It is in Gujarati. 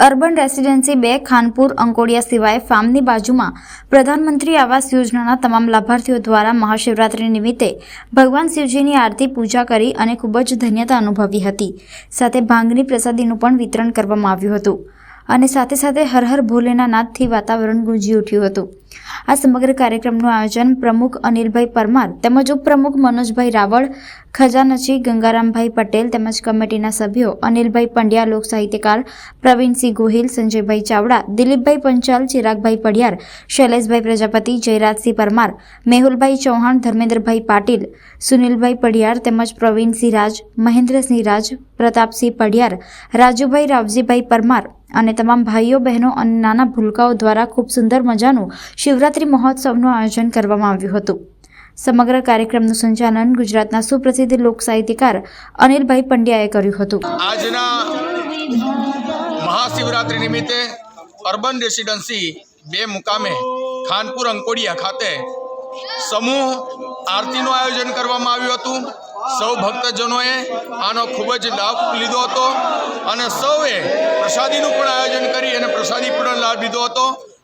અર્બન રેસિડેન્સી બે ખાનપુર અંકોડિયા સિવાય ફાર્મની બાજુમાં પ્રધાનમંત્રી આવાસ યોજનાના તમામ લાભાર્થીઓ દ્વારા મહાશિવરાત્રી નિમિત્તે ભગવાન શિવજીની આરતી પૂજા કરી અને ખૂબ જ ધન્યતા અનુભવી હતી. સાથે ભાંગની પ્રસાદીનું પણ વિતરણ કરવામાં આવ્યું હતું. અને સાથે સાથે હર હર ભોલેના નાદથી વાતાવરણ ગુંજી ઉઠ્યું હતું. આ સમગ્ર કાર્યક્રમનું આયોજન પ્રમુખ અનિલભાઈ પરમાર તેમજ ઉપપ્રમુખ મનોજભાઈ રાવળ, ખજાનચી ગંગારામભાઈ પટેલ તેમજ કમિટીના સભ્યો અનિલભાઈ પંડ્યા લોક સાહિત્યકાર પ્રવીણસિંહ ગોહિલ, સંજયભાઈ ચાવડા, દિલીપભાઈ પંચાલ, ચિરાગભાઈ પડિયાર શૈલેષભાઈ પ્રજાપતિ, જયરાજસિંહ પરમાર, મેહુલભાઈ ચૌહાણ, ધર્મેન્દ્રભાઈ પાટીલ, સુનિલભાઈ પડિયાર તેમજ પ્રવીણસિંહ રાજ, મહેન્દ્રસિંહ રાજ, પ્રતાપસિંહ પડિયાર રાજુભાઈ રાવજીભાઈ પરમાર અને તમામ ભાઈઓ, બહેનો અને નાના ભૂલકાઓ દ્વારા ખૂબ સુંદર મજાનું શિવરાત્રિ મહોત્સવનું આયોજન કરવામાં આવ્યું હતું. સમગ્ર કાર્યક્રમનું સંચાલન ગુજરાતના સુપ્રસિદ્ધ લોક સાહિત્યકાર અનિલભાઈ પંડ્યાએ કર્યું હતું. આજના મહાશિવરાત્રિ નિમિત્તે અર્બન રેસિડન્સી બે મુકામે ખાનપુર અંકોડિયા ખાતે સમૂહ આરતીનું આયોજન કરવામાં આવ્યું હતું. સૌ ભક્તજનોએ આનો ખૂબ જ લાભ લીધો હતો. અને સૌએ પ્રસાદીનું પણ આયોજન કરી અને પ્રસાદી પણ લાભ લીધો હતો.